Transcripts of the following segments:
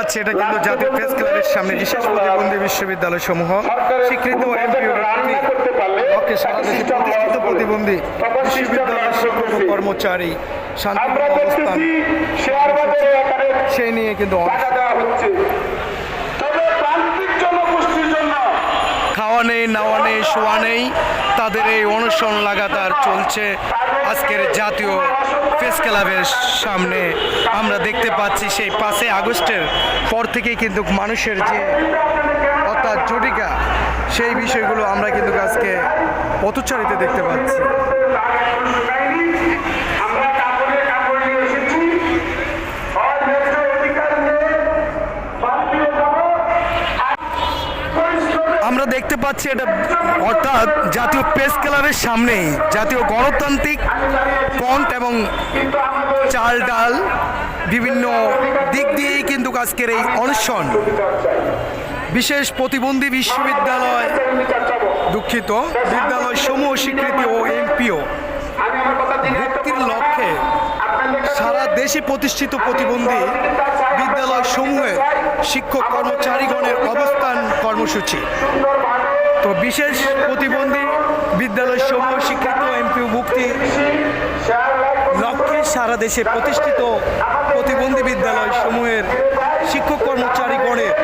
পাচ্ছি এটা কিন্তু জাতীয় প্রেস ক্লাবের সামনে বিশেষ প্রতিবন্ধী বিশ্ববিদ্যালয় সমূহ স্বীকৃত পক্ষে সারা দেশে প্রতিষ্ঠিত প্রতিবন্ধী বিশ্ববিদ্যালয়ের শিক্ষক কর্মচারী আমরা অবস্থান সেই নিয়ে কিন্তু খাওয়া নেই, নাওয়া নেই, শোয়া নেই, তাদের এই অনুসরণ লাগাতার চলছে। আজকের জাতীয় প্রেস ক্লাবের সামনে আমরা দেখতে পাচ্ছি সেই পাঁচই আগস্টের পর থেকেই কিন্তু মানুষের যে অর্থাৎ জটিকা, সেই বিষয়গুলো আমরা কিন্তু আজকে পথচারিতে দেখতে পাচ্ছি। আমরা দেখতে পাচ্ছি এটা, অর্থাৎ জাতীয় প্রেস ক্লাবের সামনেই। জাতীয় গণতান্ত্রিক ফ্রন্ট এবং চাল ডাল বিভিন্ন দিক দিয়েই কিন্তু আজকের এই অনশন। বিশেষ প্রতিবন্ধী বিশ্ববিদ্যালয় দুঃখিত, বিদ্যালয় সমূহ স্বীকৃতি ও এমপিও। মুক্তির লক্ষ্যে সারা দেশে প্রতিষ্ঠিত প্রতিবন্ধী বিদ্যালয় সমূহে শিক্ষক কর্মচারীগণের অবস্থান কর্মসূচি। তো বিশেষ প্রতিবন্ধী বিদ্যালয় সমূহ শিক্ষিত এমপিও মুক্তি লক্ষ্যে সারা দেশে প্রতিষ্ঠিত প্রতিবন্ধী বিদ্যালয় সমূহের শিক্ষক কর্মচারীগণের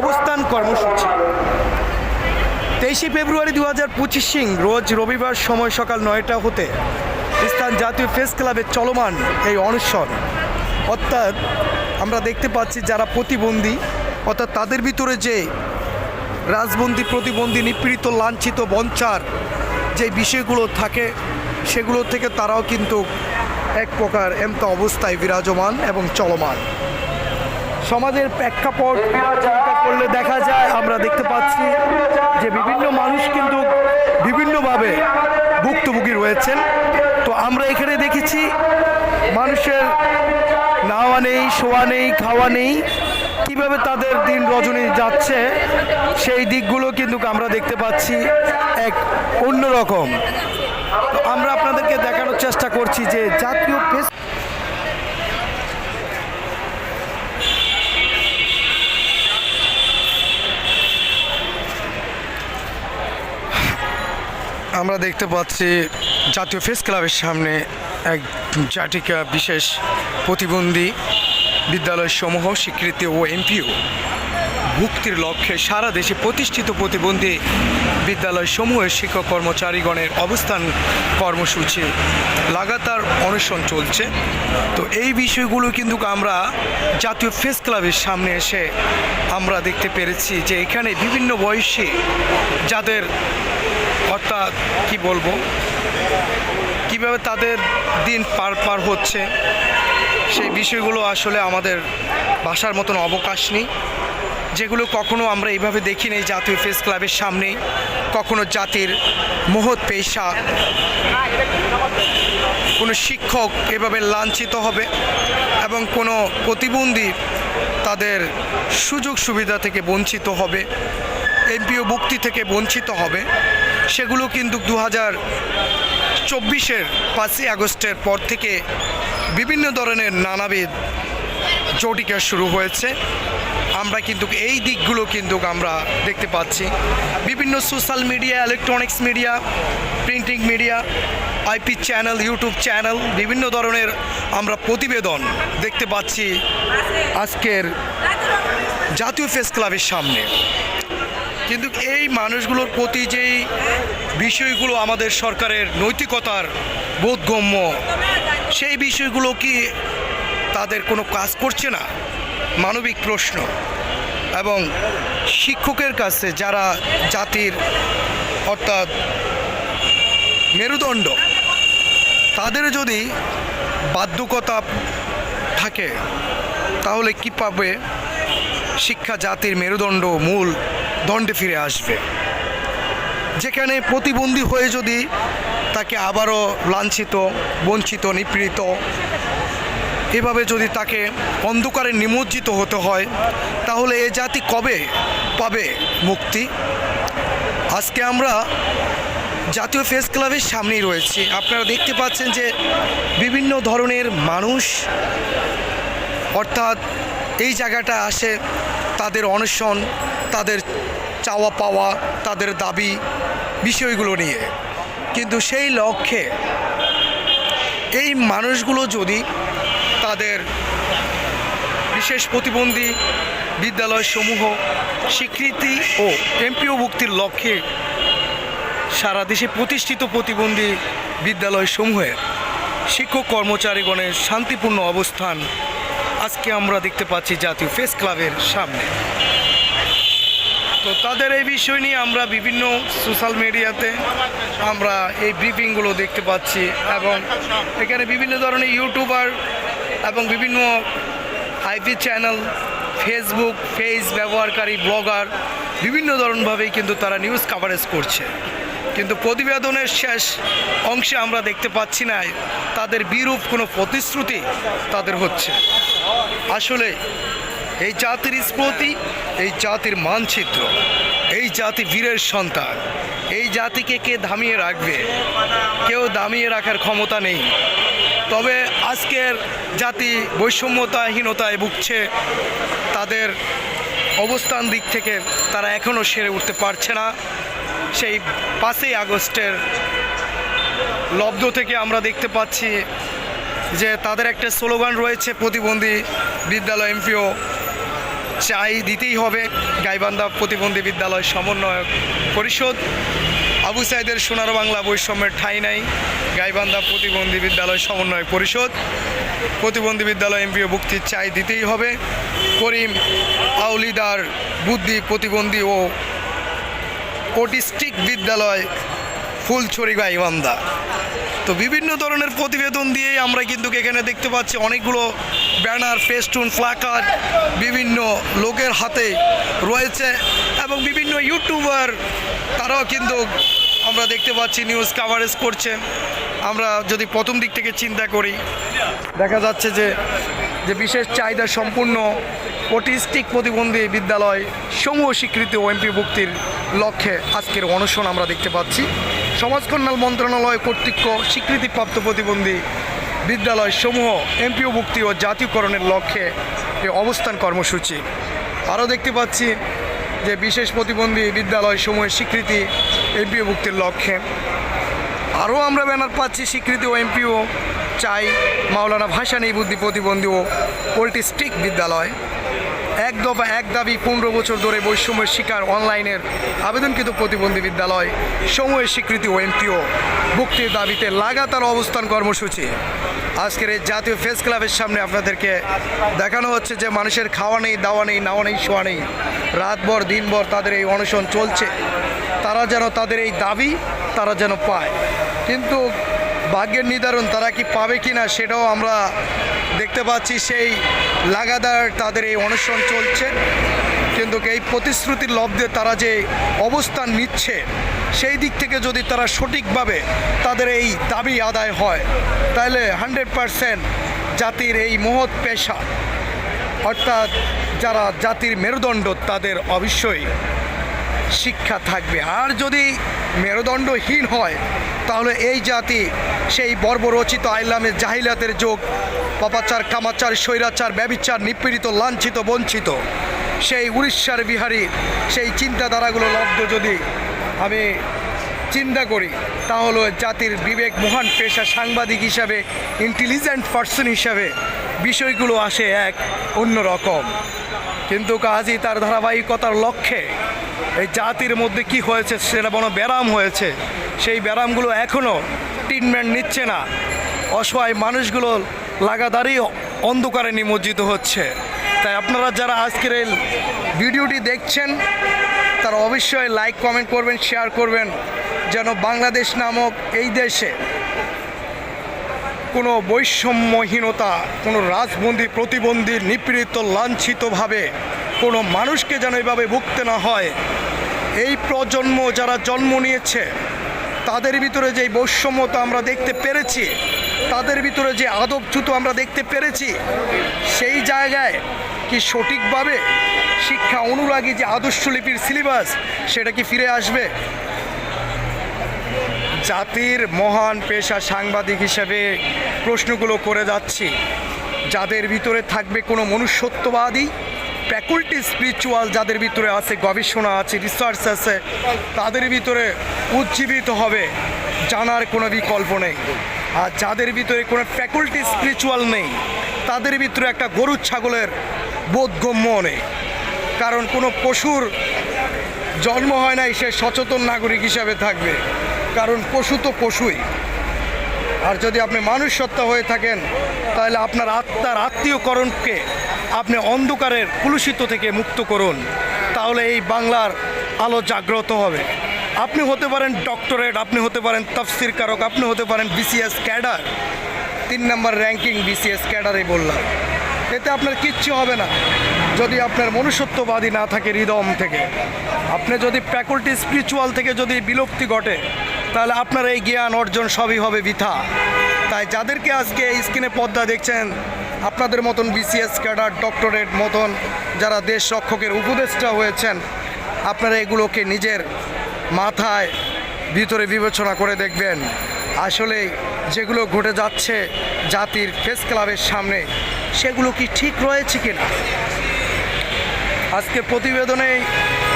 অবস্থান কর্মসূচি। তেইশে ফেব্রুয়ারি দু হাজার পঁচিশ সিং, রোজ রবিবার সময় সকাল নয়টা হতে স্থান জাতীয় প্রেস ক্লাবে চলমান এই অনশন। অর্থাৎ আমরা দেখতে পাচ্ছি যারা প্রতিবন্ধী, অর্থাৎ তাদের ভিতরে যে রাজবন্দী প্রতিবন্ধী, নিপীড়িত, লাঞ্ছিত, বঞ্চার যে বিষয়গুলো থাকে, সেগুলো থেকে তারাও কিন্তু এক প্রকার এমত অবস্থায় বিরাজমান এবং চলমান। সমাজের প্রেক্ষাপট চিন্তা করলে দেখা যায়, আমরা দেখতে পাচ্ছি যে বিভিন্ন মানুষ কিন্তু বিভিন্নভাবে ভুক্তভোগী রয়েছেন। আমরা এখানে দেখেছি মানুষের নাওয়া নেই, শোয়া নেই, খাওয়া নেই। কীভাবে তাদের দিন রজনী যাচ্ছে, সেই দিকগুলো কিন্তু আমরা দেখতে পাচ্ছি এক অন্যরকম। আমরা আপনাদেরকে দেখানোর চেষ্টা করছি যে জাতীয় প্রেস আমরা দেখতে পাচ্ছি জাতীয় প্রেস ক্লাবের সামনে এক জাতিকা বিশেষ প্রতিবন্ধী বিদ্যালয় সমূহ স্বীকৃতি ও এমপিও। মুক্তির লক্ষ্যে সারা দেশে প্রতিষ্ঠিত প্রতিবন্ধী বিদ্যালয় সমূহের শিক্ষক কর্মচারীগণের অবস্থান কর্মসূচি লাগাতার অনশন চলছে। তো এই বিষয়গুলো কিন্তু আমরা জাতীয় প্রেস ক্লাবের সামনে এসে আমরা দেখতে পেরেছি যে এখানে বিভিন্ন বয়সী যাদের অর্থাৎ, কি বলব কীভাবে তাদের দিন পার পার হচ্ছে, সেই বিষয়গুলো আসলে আমাদের ভাষার মতন অবকাশ নেই। যেগুলো কখনো আমরা এইভাবে দেখি নেই জাতীয় প্রেস ক্লাবের সামনেই, কখনো জাতির মহৎ পেশা। কোনো শিক্ষক এভাবে লাঞ্ছিত হবে এবং কোনো প্রতিবন্ধী তাদের সুযোগ সুবিধা থেকে বঞ্চিত হবে, এমপিও মুক্তি থেকে বঞ্চিত হবে, সেগুলো কিন্তু দু হাজার চব্বিশের পাঁচই আগস্টের পর থেকে বিভিন্ন ধরনের নানাবিধ জটিকা শুরু হয়েছে। আমরা কিন্তু এই দিকগুলো কিন্তু আমরা দেখতে পাচ্ছি। বিভিন্ন social media electronics media printing media IP channel YouTube channel বিভিন্ন ধরনের আমরা প্রতিবেদন দেখতে পাচ্ছি আজকের জাতীয় প্রেস ক্লাবের সামনে। কিন্তু এই মানুষগুলোর প্রতি যেই বিষয়গুলো আমাদের সরকারের নৈতিকতার বোধগম্য, সেই বিষয়গুলো কি তাদের কোনো কাজ করছে না? মানবিক প্রশ্ন। এবং শিক্ষকের কাছে যারা জাতির অর্থাৎ মেরুদণ্ড, তাদের যদি বাধ্যকতা থাকে, তাহলে কি পাবে? শিক্ষা জাতির মেরুদণ্ড মূল দণ্ডে ফিরে আসবে। যেখানে প্রতিবন্ধী হয়ে যদি তাকে আবারও লাঞ্ছিত, বঞ্চিত, নিপীড়িত, এভাবে যদি তাকে অন্ধকারে নিমজ্জিত হতে হয়, তাহলে এ জাতি কবে পাবে মুক্তি? আজকে আমরা জাতীয় ফেস ক্লাবের সামনেই রয়েছি। আপনারা দেখতে পাচ্ছেন যে বিভিন্ন ধরনের মানুষ অর্থাৎ এই জায়গাটা আসে তাদের অনশন, তাদের চাওয়া পাওয়া, তাদের দাবি বিষয়গুলো নিয়ে। কিন্তু সেই লক্ষ্যে এই মানুষগুলো যদি তাদের বিশেষ প্রতিবন্ধী বিদ্যালয়সমূহ, স্বীকৃতি ও এমপিও মুক্তির লক্ষ্যে সারা দেশে প্রতিষ্ঠিত প্রতিবন্ধী বিদ্যালয়সমূহের শিক্ষক কর্মচারীগণের শান্তিপূর্ণ অবস্থান আজকে আমরা দেখতে পাচ্ছি জাতীয় প্রেস ক্লাবের সামনে। তো তাদের এই বিষয় নিয়ে আমরা বিভিন্ন সোশ্যাল মিডিয়াতে আমরা এই ব্রিফিংগুলো দেখতে পাচ্ছি এবং এখানে বিভিন্ন ধরনের ইউটিউবার এবং বিভিন্ন আইপি চ্যানেল, ফেসবুক পেজ ব্যবহারকারী, ব্লগার বিভিন্ন ধরনভাবেই কিন্তু তারা নিউজ কাভারেজ করছে। কিন্তু প্রতিবেদনের শেষ অংশে আমরা দেখতে পাচ্ছি না, তাদের বিরূপ কোনো প্রতিশ্রুতি তাদের হচ্ছে। আসলে এই জাতির স্মৃতি এই জাতির মানচিত্র, এই জাতি বীরের সন্তান, এই জাতিকে কে দামিয়ে রাখবে? কেউ দামিয়ে রাখার ক্ষমতা নেই। তবে আজকের জাতি বৈষম্যতাহীনতায় ভুগছে, তাদের অবস্থান দিক থেকে তারা এখনও সেরে উঠতে পারছে না। সেই পাঁচই আগস্টের লব্ধ থেকে আমরা দেখতে পাচ্ছি যে তাদের একটা স্লোগান রয়েছে, প্রতিবন্ধী বিদ্যালয় এমপিও চাই দিতেই হবে। গাইবান্ধা প্রতিবন্ধী বিদ্যালয় সমন্বয়ক পরিষদ। আবু সাইদের সোনার বাংলা বৈষম্যের ঠাঁই নাই। গাইবান্ধা প্রতিবন্ধী বিদ্যালয় সমন্বয় পরিষদ। প্রতিবন্ধী বিদ্যালয় এমপিও মুক্তির চাই দিতেই হবে। করিম আউলিদার বুদ্ধি প্রতিবন্ধী ও অটিস্টিক বিদ্যালয়, ফুলছড়ি গাইবান্ধা তো বিভিন্ন ধরনের প্রতিবেদন দিয়েই আমরা কিন্তু এখানে দেখতে পাচ্ছি অনেকগুলো ব্যানার, ফেস্টুন, প্লাকার্ড বিভিন্ন লোকের হাতে রয়েছে এবং বিভিন্ন ইউটিউবার তারাও কিন্তু আমরা দেখতে পাচ্ছি নিউজ কাভারেজ করছে। আমরা যদি প্রথম দিক থেকে চিন্তা করি, দেখা যাচ্ছে যে যে বিশেষ চাহিদা সম্পূর্ণ অটিস্টিক প্রতিবন্ধী বিদ্যালয় সমূহ স্বীকৃতি ও এমপি মুক্তির লক্ষ্যে আজকের অনশন আমরা দেখতে পাচ্ছি। সমাজ কল্যাণ মন্ত্রণালয় কর্তৃক স্বীকৃতিপ্রাপ্ত প্রতিবন্ধী বিদ্যালয় সমূহ এমপিও মুক্তি ও জাতীয়করণের লক্ষ্যে এই অবস্থান কর্মসূচি। আরও দেখতে পাচ্ছি যে বিশেষ প্রতিবন্ধী বিদ্যালয় সমূহের স্বীকৃতি এমপিও মুক্তির লক্ষ্যে। আরও আমরা ব্যানার পাচ্ছি স্বীকৃতি ও এমপিও চাই মাওলানা ভাসানী বুদ্ধি প্রতিবন্ধী ও পোলট্রিস্টিক বিদ্যালয়। এক দফা এক দাবি পনেরো বছর ধরে বৈষম্যের শিকার অনলাইনের আবেদনকৃত প্রতিবন্ধী বিদ্যালয়, সময়ের স্বীকৃতি ও এমপিও। মুক্তির দাবিতে লাগাতার অবস্থান কর্মসূচি। আজকের এই জাতীয় ফেস ক্লাবের সামনে আপনাদেরকে দেখানো হচ্ছে যে মানুষের খাওয়া নেই, দাওয়া নেই নাওয়া নেই, শোয়া নেই। রাতভর, দিনভর তাদের এই অনশন চলছে। তারা যেন তাদের এই দাবি তারা যেন পায়। কিন্তু ভাগ্যের নির্ধারণ তারা কি পাবে কি না সেটাও আমরা দেখতে পাচ্ছি। সেই লাগাতার তাদের এই অনশন চলছে। কিন্তু এই প্রতিশ্রুতির লব্ধে তারা যে অবস্থান নিচ্ছে, সেই দিক থেকে যদি তারা সঠিকভাবে তাদের এই দাবি আদায় হয়, তাহলে হান্ড্রেড পারসেন্ট জাতির এই মহৎ পেশা, অর্থাৎ যারা জাতির মেরুদণ্ড, তাদের অবশ্যই শিক্ষা থাকবে। আর যদি মেরুদণ্ডহীন হয় তাহলে এই জাতি, সেই বর্বরচিত আইলামের জাহিলাতের যোগ, পাপাচার, কামাচার, স্বৈরাচার, ব্যবিচার, নিপীড়িত, লাঞ্ছিত, বঞ্চিত। সেই উড়িষ্যার বিহারী, সেই চিন্তাধারাগুলো লব্ধ যদি আমি চিন্তা করি, তাহলে জাতির বিবেক মহান পেশা সাংবাদিক হিসাবে ইন্টেলিজেন্ট পার্সন হিসাবে বিষয়গুলো আসে এক অন্য রকম। কিন্তু কাজী, তার ধারাবাহিকতার লক্ষ্যে এই জাতির মধ্যে কি হয়েছে সেটা বড় ব্যারাম হয়েছে। সেই ব্যারামগুলো এখনও ট্রিটমেন্ট নিচ্ছে না। অসহায় মানুষগুলো লাগাতারই অন্ধকারে নিমজ্জিত হচ্ছে। তাই আপনারা যারা আজকের এই ভিডিওটি দেখছেন, তারা অবশ্যই লাইক কমেন্ট করবেন শেয়ার করবেন, যেন বাংলাদেশ নামক এই দেশে কোনো বৈষম্যহীনতা, কোনো রাজবন্দী প্রতিবন্ধী নিপীড়িত, লাঞ্ছিতভাবে কোনো মানুষকে যেন এভাবে ভুগতে না হয়। এই প্রজন্ম যারা জন্ম নিয়েছে তাদের ভিতরে যে বৈষম্যতা আমরা দেখতে পেরেছি, তাদের ভিতরে যে আদবচ্যুত আমরা দেখতে পেরেছি, সেই জায়গায় কি সঠিকভাবে শিক্ষা অনুরাগী যে আদর্শলিপির সিলেবাস সেটা কি ফিরে আসবে? জাতির মহান পেশা সাংবাদিক হিসেবে প্রশ্নগুলো করে যাচ্ছি। যাদের ভিতরে থাকবে কোনো মনুষ্যত্ববাদী ফ্যাকুল্টি স্পিরিচুয়াল যাদের ভিতরে আছে, গবেষণা আছে রিসার্চ আছে, তাদের ভিতরে উজ্জীবিত হবে জানার কোনো বিকল্প নেই। আর যাদের ভিতরে কোনো ফ্যাকুল্টি স্পিরিচুয়াল নেই, তাদের ভিতরে একটা গরু ছাগলের বোধগম্য নেই। কারণ কোনো পশুর জন্ম হয় নাই, সে সচেতন নাগরিক হিসাবে থাকবে। কারণ পশু তো পশুই। আর যদি আপনি মানুষ সত্তা হয়ে থাকেন, তাহলে আপনার আত্মার আত্মীয়করণকে আপনি অন্ধকারের কুলুষিত থেকে মুক্ত করুন, তাহলে এই বাংলার আলো জাগ্রত হবে। আপনি হতে পারেন ডক্টরেট, আপনি হতে পারেন তফসির কারক, আপনি হতে পারেন বিসিএস ক্যাডার। তিন নম্বর র্যাঙ্কিং বিসিএস ক্যাডারে বললাম। এতে আপনার কিচ্ছু হবে না। যদি আপনার মনুষ্যত্ববাদী না থাকে হৃদম থেকে, আপনি যদি ফ্যাকুল্টি স্পিরিচুয়াল থেকে যদি বিলুপ্তি ঘটে, তাহলে আপনার এই জ্ঞান অর্জন সবই হবে বৃথা। তাই যাদেরকে আজকে স্ক্রিনে পদ্মা দেখছেন আপনাদের মতন বিসিএস ক্যাডার, ডক্টরেট মতন যারা দেশ রক্ষকের উপদেষ্টা হয়েছেন, আপনারা এগুলোকে নিজের মাথায় ভিতরে বিবেচনা করে দেখবেন। আসলে যেগুলো ঘটে যাচ্ছে জাতির প্রেস ক্লাবের সামনে, সেগুলো কি ঠিক রয়েছে কি না আজকে প্রতিবেদনে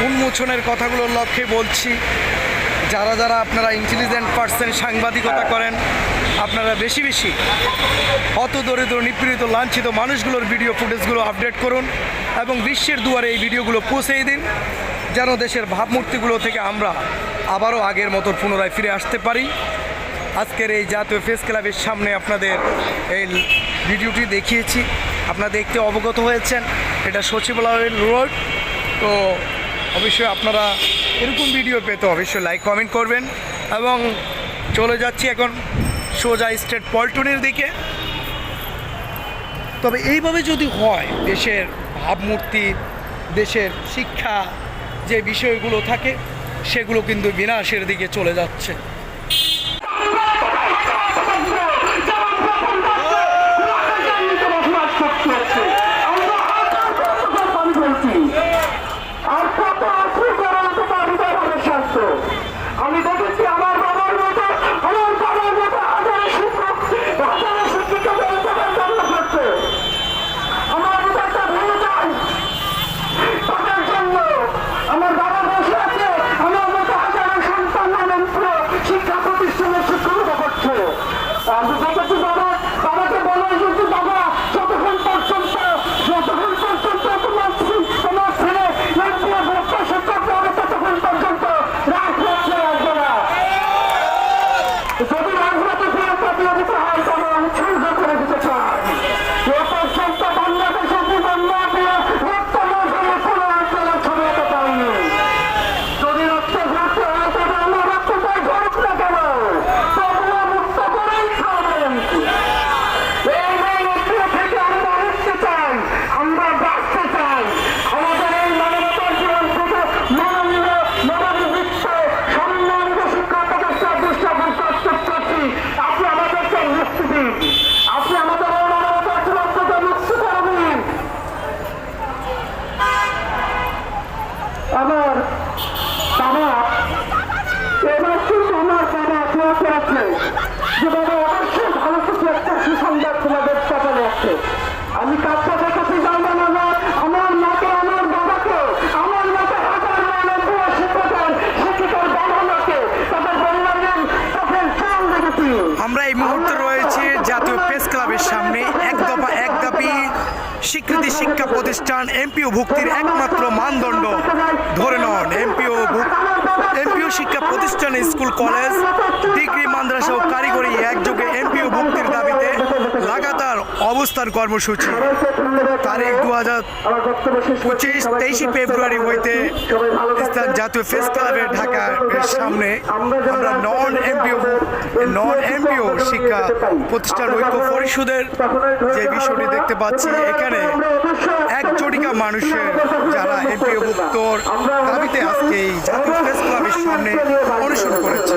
উন্মোচনের কথাগুলোর লক্ষ্যে বলছি, যারা যারা আপনারা ইন্টেলিজেন্ট পার্সন সাংবাদিকতা করেন আপনারা বেশি বেশি অত দরিদ্র, নিপীড়িত, লাঞ্ছিত মানুষগুলোর ভিডিও ফুটেজগুলো আপডেট করুন এবং বিশ্বের দুয়ারে এই ভিডিওগুলো পৌঁছেই দিন, যেন দেশের ভাবমূর্তিগুলো থেকে আমরা আবারও আগের মতো পুনরায় ফিরে আসতে পারি। আজকের এই জাতীয় ফেস ক্লাবের সামনে আপনাদের এই ভিডিওটি দেখিয়েছি। আপনারা দেখতে অবগত হয়েছেন, এটা সচিবালয় রোড। তো অবশ্যই আপনারা এরকম ভিডিও পেতে অবশ্যই লাইক কমেন্ট করবেন এবং চলে যাচ্ছি এখন। সোজা স্টেট পল্টনের দিকে। তবে এইভাবে যদি হয়, দেশের ভাবমূর্তি, দেশের শিক্ষা, যে বিষয়গুলো থাকে, সেগুলো কিন্তু বিনাশের দিকে চলে যাচ্ছে। স্বীকৃতি শিক্ষা প্রতিষ্ঠান এমপিও ভুক্তির একমাত্র মানদণ্ড। ধরে নন, এমপিও এমপিও শিক্ষা প্রতিষ্ঠান, স্কুল, কলেজ, ডিগ্রি, মাদ্রাসা ও কারিগরি একযোগে এমপিও ভুক্তির দাবিতে লাগাতার অবস্থান কর্মসূচি। তারিখ দু হাজার পঁচিশ, তেইশে ফেব্রুয়ারি হইতে জাতীয় প্রেস ক্লাবের ঢাকা এর সামনে আমরা নন এমপিও নন এমপিও শিক্ষা প্রতিষ্ঠান ঐক্য পরিষদের যে বিষয়টি দেখতে পাচ্ছি, এখানে এক জটিকা মানুষের যারা এমপিও ভুক্তর দাবিতে আজকে এই জাতীয় প্রেস ক্লাবের সামনে অনুসরণ করেছে।